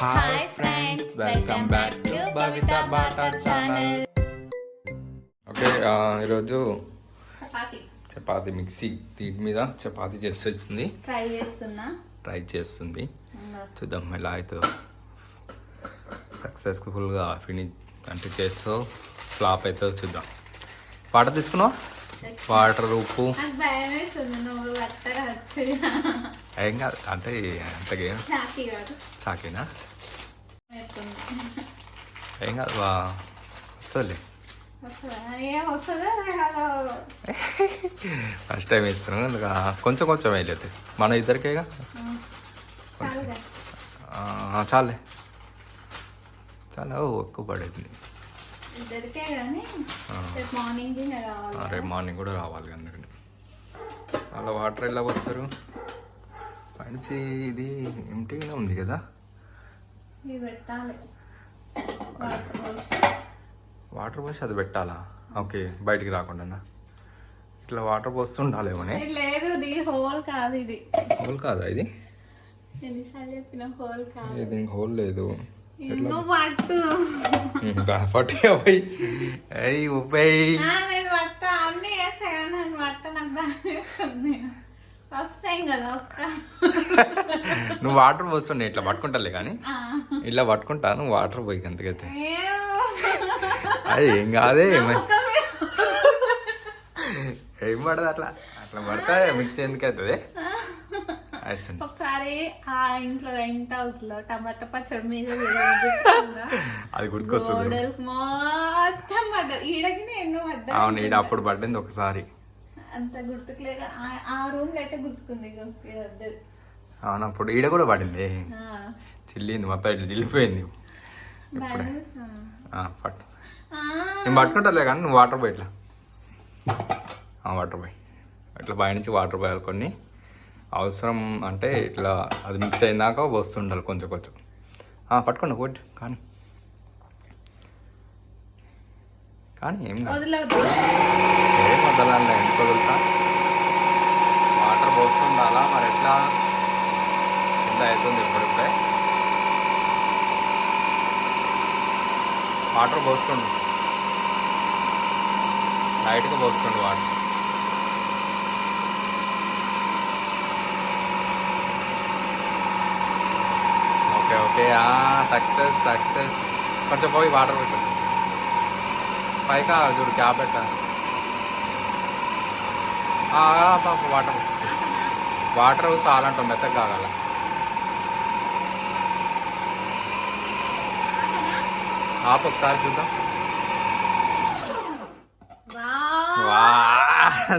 Hi friends welcome back to Bhavitha Bata channel okay ఆ, ఈరోజు chapati chapati mixie. దీని మీద చపాతి చేస్తుంది ట్రై చేస్తున్నా. ట్రై చేస్తుంది. చూద్దాం ఎలా అవుతుందో సక్సెస్ఫుల్గా ఫినిష్ అంటే చేస్తూ ఫ్లాప్ అవుతుందో చూద్దాం. వాటర్ తీసుకున్నావా? వాటర్ ఉప్పు ఏం కాదు అంటే అంతకేం సాకేనా. ఏం కాదు వా వస్తుంది. ఫస్ట్ టైం ఇస్తున్నాం కనుక కొంచెం కొంచెం వేయలేదు మన ఇద్దరికేగా? చాలే చాలా ఎక్కువ పడేది. ఇద్దరికే కానీ ఆ. రేపు మార్నింగ్ రావాలి రేపు కూడా రావాలి అందుకని అలా వాటర్ ఎలా వస్తారు? పైనుంచి ఇది ఎంటీగానే ఉంది కదా? వాటర్ పోసి. అది. పెట్టాలా? ఓకే బయటికి రాకుండా ఇట్లా వాటర్ పోస్తుండాలేమోనే ఇది లేదు ఇది హోల్ కాదు ఇది. హోల్ కాదా ఇది? హోల్ కాదు. ఇది హోల్ లేదు. ఎట్లా నువ్వు పోయి. అయ్యి వాటర్ పోస్తుండే ఇట్లా పట్టుకుంటాలే కానీ. ఇట్లా పట్టుకుంటా నువ్వు వాటర్ పోయి అంతకైతే ఏమో. అది ఏం కాదే. ఏం పడదు అట్లా. అట్లా పడితే మిక్స్ ఎందుకు అవుతుంది అవుతుంది ఒకసారి ఆ ఇంట్లో రెంట్ హౌస్లో టమాటా పచ్చడి మీద? అది గుర్తుకొస్తుంది. మొత్తం పడ్డా ఈడకి ఎన్నో పడ్డా అవును ఈడ అప్పుడు పడింది ఒకసారి. అంత గుర్తుకు లేదు ఆ- రూమ్లో అయితే గుర్తుకుంది. అవును అప్పుడు ఈడ కూడా పడింది. చిల్లింది మొత్తం ఇట్లా చిల్లిపోయింది. పట్టు. నేను పట్టుకుంటాలే కానీ నువ్వు వాటర్ పోయి ఇట్లా. వాటర్ పోయి. ఇట్లా పైనుంచి వాటర్ పోయాలి కొన్ని. అవసరం అంటే ఇట్లా అది మిక్స్ అయినాక వస్తుండాలి కొంచెం కొంచెం. పట్టుకోండి ఒకటి కానీ. కానీ ఏం వదలాలి ఎందుకు వదులుతా? వాటర్ పోస్తుండాలా మరి ఎట్లా? కింద అవుతుంది ఇప్పుడిప్పుడే? వాటర్ పోస్తుండు. లైట్గా పోస్తుండు water. Okay okay success success కొంచెం పోయి వాటర్ పెట్టు పైకా చూడు క్యాబ్ పెట్ట వాటర్ వాటర్ చాలంటాం మెత్తగా కాగల. ఆపు ఒకసారి చూద్దాం.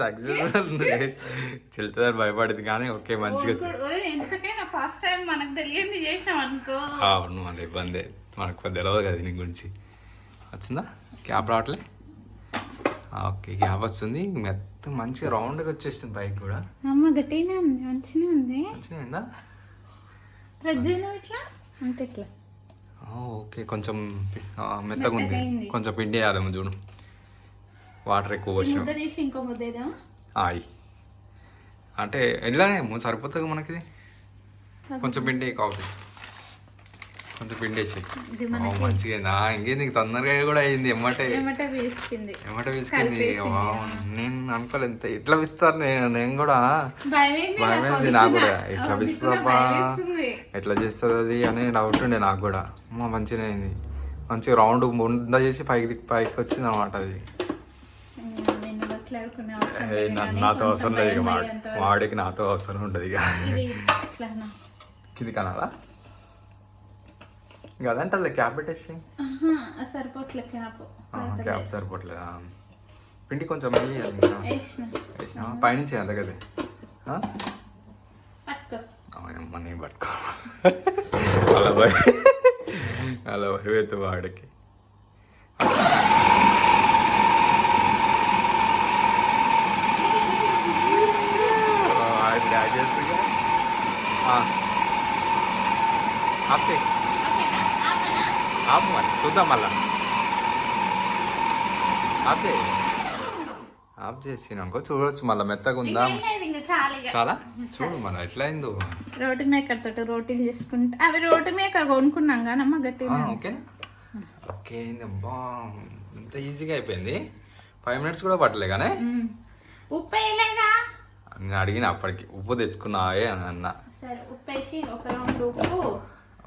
సక్సెస్ చెల్తుందని భయపడింది కానీ ఓకే మంచిగా ఫస్ట్ టైం మనకు తెలియంది చేసినాం అనుకో. అవును మన ఇబ్బంది. మనకు కొద్ది తెలియదు కదా దీని గురించి. వచ్చిందా? క్యాబ్ రావట్లే? ఓకే క్యాబ్ వస్తుంది. మెత్త మంచిగా రౌండ్గా వచ్చేస్తుంది బైక్ కూడా. అమ్మ గట్టిగానే ఉంది మంచిగా ఉంది. మంచిగా ప్రజ్జను ఇట్లా? అంటే ఇట్లా. ఆ, ఓకే కొంచెం మెత్తగా ఉంది. మెత్తగైంది. కొంచెం పిండి వేయాలేమో చూడు. వాటర్ ఎక్కువ తీసి ఇంకో ముద్ద అంటే ఎట్లానే సరిపోతుంది మనకి కొంచెం పిండి కావాలి కొంచెం పిండి వేసి. మంచిగా. ఆ, ఇంకేంది నీకు తొందరగా కూడా అయింది ఎమ్మటే. ఎమ్మటే వావ్, నేను అనుకోలేదు ఇట్లా విస్తారు నేను నేను కూడా. భయమైంది నాకు కూడా. ఇట్లా భయమేస్తుంది. ఎట్లా చేస్తుంది అది అని డౌట్ ఉండే నాకు కూడా. అమ్మ మంచిగా అయింది. మంచిగా రౌండ్ ముంద చేసి పైకి పైకి వచ్చింది అనమాట అది. నా- నాతో అవసరం లేదు ఇక. వాడికి. నాతో అవసరం ఉండదు ఇక. ఇది కనాలా ఇక అదంటే క్యాబ్ పెట్టేసి ఆహా, సరిపోట్లే క్యాప్. క్యాబ్ సరిపోవట్లేదా పిండి కొంచెం వేసిన? పైనుంచి అంత కదా. నేను పట్టుకో. అలా భయ అలా భయపెత్తు వాడికి. వాడి చేస్తుగా? ఆపే? ఆపు మరి చూద్దాం మళ్ళా. ఆపే ఆఫ్ చేసినాకో చూడొచ్చు మళ్ళీ మెత్తగా ఉందా? చాలా చూడు మన ఎట్లా అయిందో. రోటి మేకర్ తోటి రోటీలు చేసుకుంటే. అవి రోటి మేకర్ కొనుక్కున్నాం కానమ్మా గట్టి ఆ, ఓకేనా ఓకే. అయింది అబ్బా ఇంత ఈజీగా అయిపోయింది. ఫైవ్ మినిట్స్ కూడా పట్టలే కానీ. ఉప్పు నేను అడిగిన అప్పటికి ఉప్పు తెచ్చుకున్నావే అని అన్న. సరే ఉప్పు వేసి ఒక రౌండ్ ఉప్పు.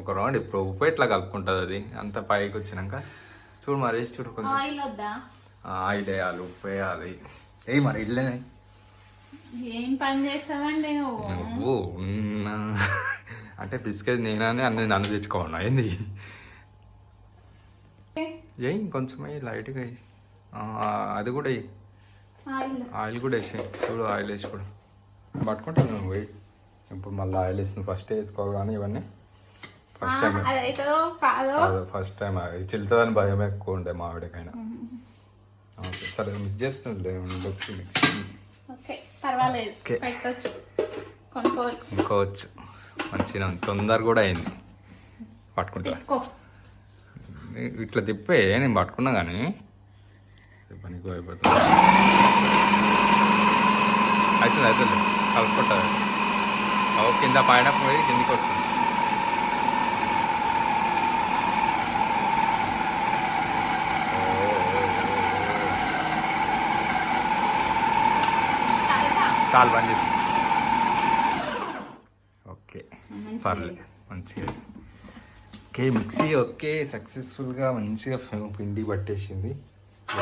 ఒక రౌండ్ ఇప్పుడు ఉప్పు ఎట్లా కలుపుకుంటుంది అది? అంత పైకి వచ్చినాక? చూడు మరి వేసి చూడు కొంచెం. ఆయిల్ వద్దా? ఆయిల్ వేయాలి ఉప్పు వేయాలి. ఏ మరి ఇట్లనే ఏం పని చేస్తావండి నువ్వు? ఉన్నా. అంటే బిస్కెట్ నేనని అన్ని నన్ను తెచ్చుకోవన్నా ఏంది? ఏయ్ కొంచెం వేయి లైట్గా అది కూడా ఆయిల్ కూడా వేసి చూడు ఆయిల్ వేసి కూడా. పట్టుకుంటాను నువ్వు ఇప్పుడు మళ్ళీ ఆయిల్ వేస్తుంది. ఫస్ట్ వేసుకోవాలి కానీ ఇవన్నీ. ఫస్ట్ టైం కాదో. ఫస్ట్ టైం చిల్తుందని భయం ఎక్కువ ఉండే మావిడికైనా ఓకే సరే మిక్స్ చేస్తుంది మిక్స్ ఓకే పర్వాలేదు. పెట్టొచ్చు. కొనుక్కోవచ్చు. మంచిగా. తొందర కూడా అయింది. పట్టుకుంటా. ఇట్లా తిప్పే నేను పట్టుకున్నా కానీ. పనికి అయిపోతుంది అవుతుంది అవుతుంది కలుపుకుంటుంది కింద పైన పోయి కిందికి వస్తుంది ఓ, ఓ, ఓ, ఓ. చాలుగా? చాలు బంద్ చేసి. ఓకే. పర్లేదు మంచిగా ఓకే మిక్సీ ఓకే సక్సెస్ఫుల్గా మంచిగా పిండి పట్టేసింది.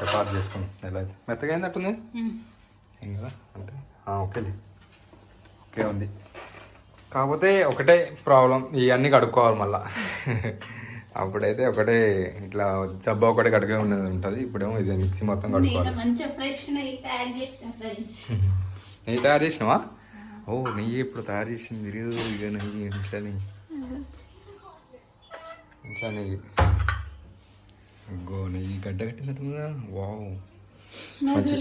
చపాతి చేసుకుని ఎలా అయితే. మెత్తగా అయిందట్టుంది. ఏం కదా? అంటే ఓకేలే. ఓకే ఉంది. కాకపోతే ఒకటే ప్రాబ్లం ఇవన్నీ కడుక్కోవాలి మళ్ళా. అప్పుడైతే ఒకటే ఇట్లా జబ్బా ఒకటే కడిగే ఉన్నది ఉంటుంది. ఇప్పుడేమో ఇది మిక్సీ మొత్తం కడుక్కోవాలి. నెయ్యి తయారు చేసినావా? ఓ నెయ్యి ఇప్పుడు తయారు చేసింది. ఇరు, ఇక నెయ్యి ఇంట్లో నెయ్యి. ఇంట్లో నెయ్యి. గో నెయ్యి గడ్డ కట్టినట్టుందా వావ్. మంచి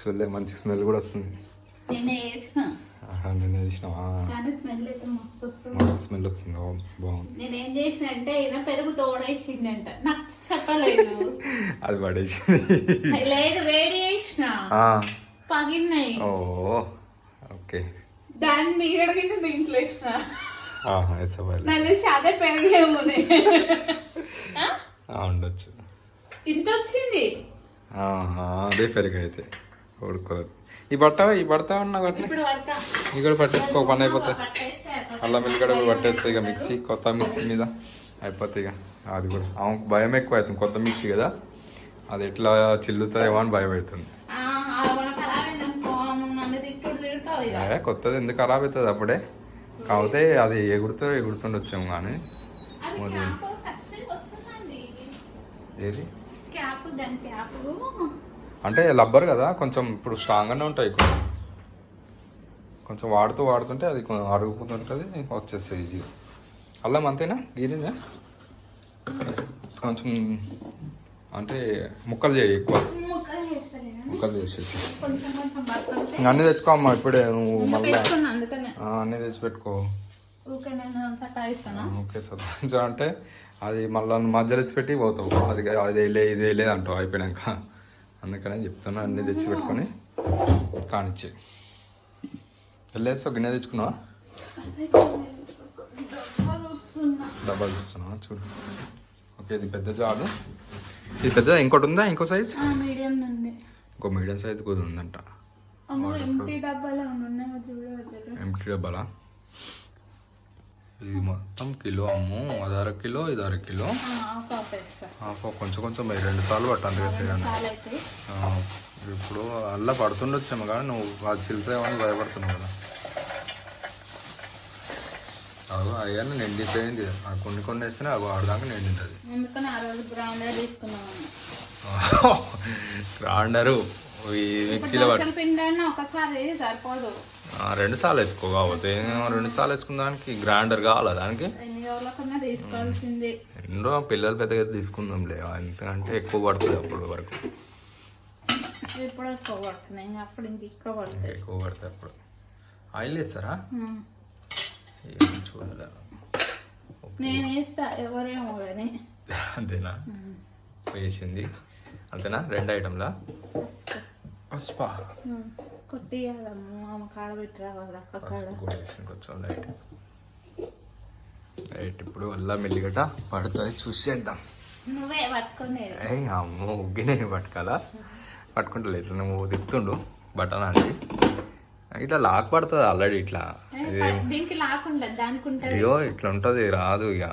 చూడలే మంచి స్మెల్ కూడా వస్తుంది. నేనే నేను చేసినావా? మస్తు స్మెల్ వస్తుంది. బాగుంది. నేనేం చేసిన అంటే ఈయన పెరుగు తోడేసిండంట. నాకు చెప్పలేదు. అది పడేసింది. లేదు వేడి చేసిన. పగిలినాయి. ఓ ఓకే. దాన్ని మిగడిగిన దీంట్లో నన్ను అదే పెరిగేమో ఉండొచ్చు. ఇంత వచ్చింది? ఆహా, అదే పెరుగు అయితే ఉడుకోదు ఈ బట్ట ఈ బట్ట ఉన్నా ఇవి కూడా పట్టేసుకో పని అయిపోతాయి. అల్లం వెల్లిగడ్డ కూడా పట్టేస్తాయి ఇక మిక్సీ కొత్త మిక్సీ మీద అయిపోతాయి ఇక అది కూడా. ఆమెకు భయం ఎక్కువ అవుతుంది కొత్త మిక్సీ కదా. అది ఎట్లా చిల్లుతుందేమో అని భయం అవుతుంది. కొత్తది ఎందుకు ఖరాబ్ అవుతుంది అప్పుడే? కాకపోతే అది ఎగురుతూ ఎగురుతుండొచ్చాము కానీ. ఏది? అంటే లబ్బర్ కదా కొంచెం ఇప్పుడు స్ట్రాంగ్గానే ఉంటాయి కొంచెం వాడుతూ వాడుతుంటే అది అరుగుతుంటుంది వచ్చేస్తుంది ఈజీగా అల్లం అంతేనా? గీరిందా? కొంచెం అంటే ముక్కలు చేయి ఎక్కువ. ముక్కలు చేసేసి. అన్నీ తెచ్చుకోమ్మా ఇప్పుడే నువ్వు మళ్ళీ. అన్నీ తెచ్చి పెట్టుకో ఓకే సార్ కొంచెం అంటే అది మళ్ళీ మధ్యలో పెట్టి పోతావు. అది అది వేయలే ఇది వేయలేదు అంటావు అయిపోయినాక. అందుకనే చెప్తున్నా అన్నీ తెచ్చి పెట్టుకొని కానిచ్చే వెళ్ళేసి గిన్నె తెచ్చుకున్నావా? డబ్బా చూస్తున్నావా చూడు. ఓకే ఇది పెద్ద జాడు ఇది పెద్ద ఇంకోటి ఉందా? ఇంకో సైజ్ మీడియం ఇంకో మీడియం సైజ్ కూడా ఉందంట. ఎంటీ డబ్బాలో ఇది మొత్తం కిలో అమ్ము అది అర కిలో ఇది అర కిలో. కొంచెం కొంచెం రెండు సార్లు ఆ, ఇప్పుడు అల్ల పడుతుండొచ్చేమో కానీ నువ్వు అది చిలుతామని భయపడుతున్నావు కదా. అవి అయ్యాన్ని నిండిపోయింది ఆ కొన్ని కొన్ని వేస్తేనే అవి ఆడదాకా నిండింది అందుకని ఆ రోజు గ్రౌండ్ తీసుకున్నాం గ్రైండరు ఈ మిక్సీలో పిండి ఒకసారి సరిపోదు. రెండు సార్లు వేసుకో కాకపోతే రెండు సార్లు వేసుకున్న దానికి గ్రైండర్ కావాలా దానికి? రెండో పిల్లలు పెద్దగా తీసుకుందాంలే ఎందుకంటే ఎక్కువ పడుతుంది అప్పుడు వరకు. ఎక్కువ పడుతుంది. అప్పుడు. ఆయిల్ వేస్తారా? చూడలే నేను వేస్తా ఎవరేమో కానీ అంతేనా? వేసింది అంతేనా? రెండు ఐటమ్లా పసుప. కొట్టి మామ. కాడ పెట్టి రావాలి అక్క కాడ. కొంచెం లైట్. ఇప్పుడు అల్లం ఎల్లిగడ్డ పడుతుంది. చూసేద్దాం. నువ్వే పట్టుకునేది ఏ అమ్మో ఉగ్గినే పట్టుకోవాలా పట్టుకుంటలే ఇట్లా నువ్వు తిప్పుతుండు బటన్ అది. ఇట్లా లాక్ పడుతుంది ఆల్రెడీ ఇట్లా. ఇది దీనికి లాకుండా దానికి ఉంటుంది. అయ్యో ఇట్లా ఉంటుంది రాదు ఇక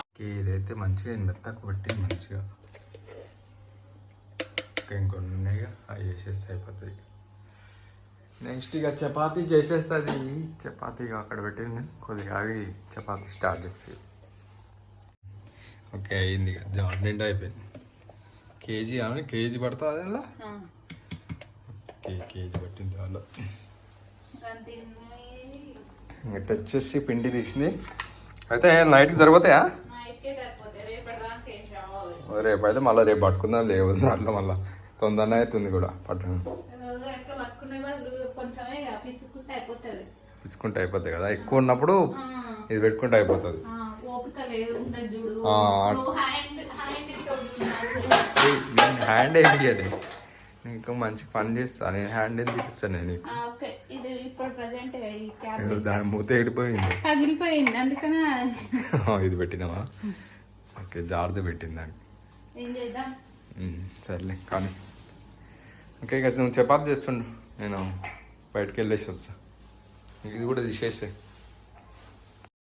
ఓకే, ఇదైతే మంచిగా మెత్తకు పట్టింది మంచిగా ఇంకా ఇంకొన్ని ఉన్నాయిగా అవి చేసేస్తే అయిపోతుంది. నెక్స్ట్ ఇక చపాతీ చేసేస్తుంది. చపాతీ ఇక అక్కడ పెట్టింది. కొద్దిగా ఆగి చపాతీ స్టార్ట్ చేస్తుంది. ఓకే అయింది ఇక. జార్ నిండా అయిపోయింది. కేజీ ఆమె కేజీ పడుతుంది అలా ఓకే కేజీ పట్టింది వాళ్ళు ఇట్లా వచ్చేసి పిండి తీసింది. అయితే నైట్కి సరిపోతాయా. రేపు అయితే మళ్ళీ రేపు పట్టుకుందాం లేవు దాంట్లో మళ్ళీ. తొందరనే అవుతుంది కూడా ఇక పిసుకుంటే అయిపోతుంది. కదా. ఎక్కువ ఉన్నప్పుడు ఇది పెట్టుకుంటే అయిపోతుంది. నేను హ్యాండ్ ఇయ్యలే. ఇంకా మంచి పని చేస్తా. నేను హ్యాండ్ ఏం తీపిస్తాను నేను నీకు. దాని మూత ఎడిపోయింది పగిలిపోయింది అందుకనే. ఇది పెట్టినావా? ఓకే జాగ్రత్త పెట్టింది దాన్ని ఏం చేద్దాం? సర్లే కానీ. ఓకే ఇక నువ్వు చపాతి చేస్తుండు. నేను బయటకు వెళ్ళేసి వస్తా. ఇది కూడా తీసేసే